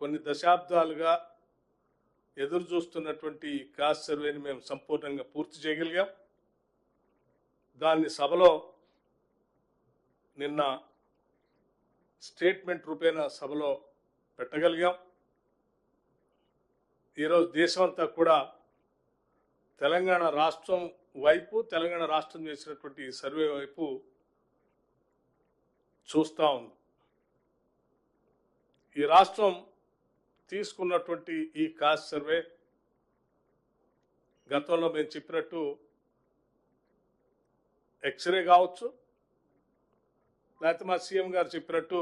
కొన్ని దశాబ్దాలుగా ఎదురు చూస్తున్నటువంటి కాస్ట్ సర్వేని మేము సంపూర్ణంగా పూర్తి చేయగలిగాం. దాన్ని సభలో నిన్న స్టేట్మెంట్ రూపేణ సభలో పెట్టగలిగాం. ఈరోజు దేశం అంతా కూడా తెలంగాణ రాష్ట్రం వైపు తెలంగాణ రాష్ట్రం చేసినటువంటి సర్వే వైపు చూస్తూ ఉంది ఈ రాష్ట్రం తీసుకున్నటువంటి ఈ కాస్ట్ సర్వే గతంలో మేము చెప్పినట్టు ఎక్స్రే కావచ్చు లేకపోతే మా సీఎం గారు చెప్పినట్టు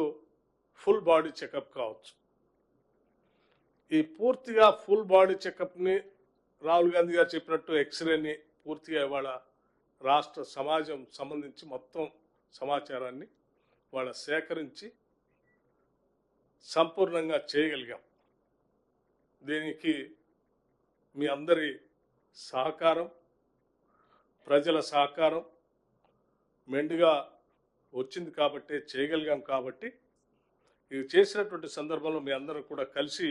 ఫుల్ బాడీ చెకప్ కావచ్చు. ఈ పూర్తిగా ఫుల్ బాడీ చెకప్ని రాహుల్ గాంధీ గారు చెప్పినట్టు ఎక్స్రేని పూర్తిగా ఇవాళ రాష్ట్ర సమాజం సంబంధించి మొత్తం సమాచారాన్ని వాళ్ళ సేకరించి సంపూర్ణంగా చేయగలిగాం. దీనికి మీ అందరి సహకారం ప్రజల సహకారం మెండుగా వచ్చింది కాబట్టి చేయగలిగాం కాబట్టి ఇది చేసినటువంటి సందర్భంలో మీ అందరూ కూడా కలిసి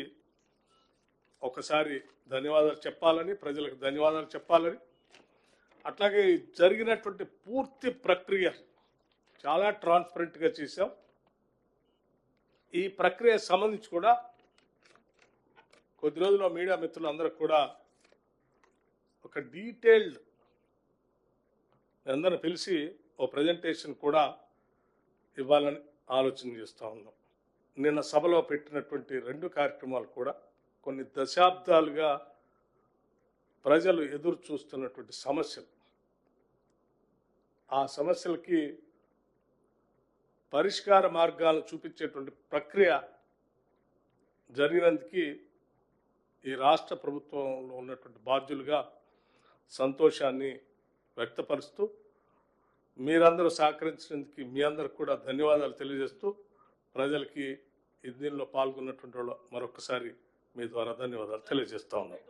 ఒకసారి ధన్యవాదాలు చెప్పాలని ప్రజలకు ధన్యవాదాలు చెప్పాలని. అట్లాగే జరిగినటువంటి పూర్తి ప్రక్రియ చాలా ట్రాన్స్పరెంట్గా చేశాం. ఈ ప్రక్రియ సంబంధించి కూడా కొద్ది రోజుల్లో మీడియా మిత్రులందరూ కూడా ఒక డీటెయిల్డ్ అందరిని పిలిచి ఓ ప్రజెంటేషన్ కూడా ఇవ్వాలని ఆలోచన చేస్తూ ఉన్నాం. నిన్న సభలో పెట్టినటువంటి రెండు కార్యక్రమాలు కూడా కొన్ని దశాబ్దాలుగా ప్రజలు ఎదురు చూస్తున్నటువంటి సమస్యలు. ఆ సమస్యలకి పరిష్కార మార్గాలను చూపించేటువంటి ప్రక్రియ జరిగినందుకు ఈ రాష్ట్ర ప్రభుత్వంలో ఉన్నటువంటి బాధ్యులుగా సంతోషాన్ని వ్యక్తపరుస్తూ మీరందరూ సహకరించినందుకు మీ అందరికి కూడా ధన్యవాదాలు తెలియజేస్తూ ప్రజలకి ఈ దీనిలో పాల్గొన్నటువంటి వాళ్ళు మరొకసారి మీ ద్వారా ధన్యవాదాలు తెలియజేస్తా ఉన్నాం.